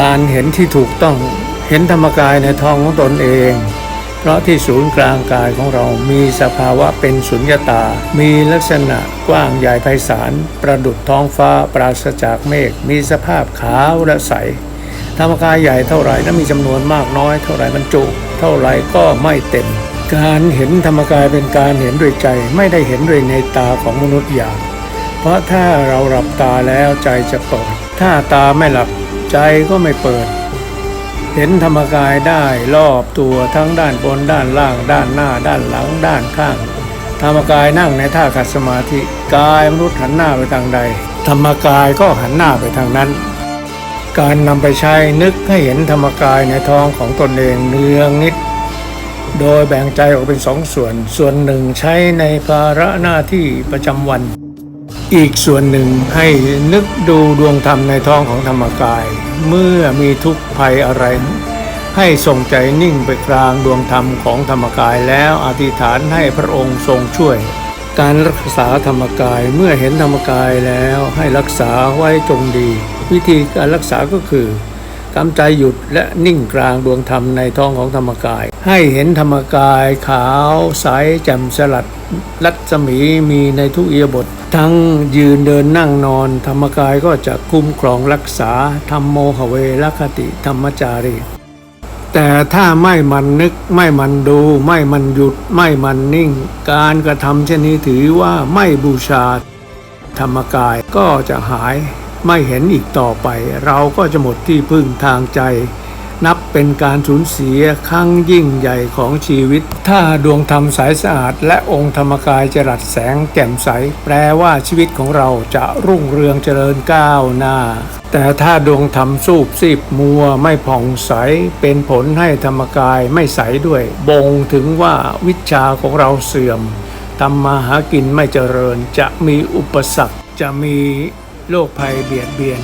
การเห็นที่ถูกต้องเห็นธรรมกายในท้องของตนเอง เพราะที่ศูนย์กลางกายของเรามีสภาวะเป็นสุญญตา มีลักษณะกว้างใหญ่ไพศาล ประดุจท้องฟ้าปราศจากเมฆ มีสภาพขาวและใส ธรรมกายใหญ่เท่าไหร่และมีจำนวนมากน้อยเท่าไหร่บรรจุ เท่าไหร่ก็ไม่เต็ม การเห็นธรรมกายเป็นการเห็นด้วยใจไม่ได้เห็นด้วยในตาของมนุษย์อย่าง เพราะถ้าเราหลับตาแล้วใจจะเปิด ถ้าตาไม่หลับ ใจก็ไม่เปิด เห็นธรรมกายได้รอบตัวทั้งด้านบนด้านล่าง ด้านหน้า ด้านหลัง ด้านข้าง ธรรมกายนั่งในท่าขัดสมาธิกายมนุษย์หันหน้าไปทางใด ธรรมกายก็หันหน้าไปทางนั้น การนำไปใช้นึกให้เห็นธรรมกายในท้องของตนเองเนืองนิดโดยแบ่งใจออกเป็นสองส่วน ส่วนหนึ่งใช้ในภาระหน้าที่ประจำวัน อีกส่วนหนึ่งให้นึกดูดวงธรรมในท้องของธรรมกาย เมื่อมีทุกข์ภัยอะไร ให้ส่งใจนิ่งไปกลางดวงธรรมของธรรมกายแล้วอธิษฐานให้พระองค์ทรงช่วย การรักษาธรรมกายเมื่อเห็นธรรมกายแล้วให้รักษาไว้จงดี วิธีการรักษาก็คือกำใจหยุดและนิ่งกลางดวงธรรมในท้องของธรรมกาย ให้เห็นธรรมกายขาวใสแจ่มสลัดรัศมีมีในทุกเอียบท ทั้งยืนเดินนั่งนอน ธรรมกายก็จะคุ้มครองรักษาธรรมโมหเวรคติธรรมจารีแต่ถ้าไม่มันนึกไม่มันดู ไม่มันหยุดไม่มันนิ่ง การกระทำเช่นนี้ถือว่าไม่บูชา ธรรมกายก็จะหายไม่เห็นอีกต่อไป เราก็จะหมดที่พึ่งทางใจ นับเป็นการสูญเสียครั้งยิ่งใหญ่ของชีวิต ถ้าดวงธรรมใสสะอาด และองค์ธรรมกายจรัสแสงแจ่มใส แปลว่าชีวิตของเราจะรุ่งเรืองเจริญก้าวหน้า แต่ถ้าดวงธรรมสูบซีบมัวไม่ผ่องใส เป็นผลให้ธรรมกายไม่ใสด้วย บ่งถึงว่าวิชาของเราเสื่อมทำมาหากินไม่เจริญ จะมีอุปสรรคจะมีโรคภัยเบียดเบียน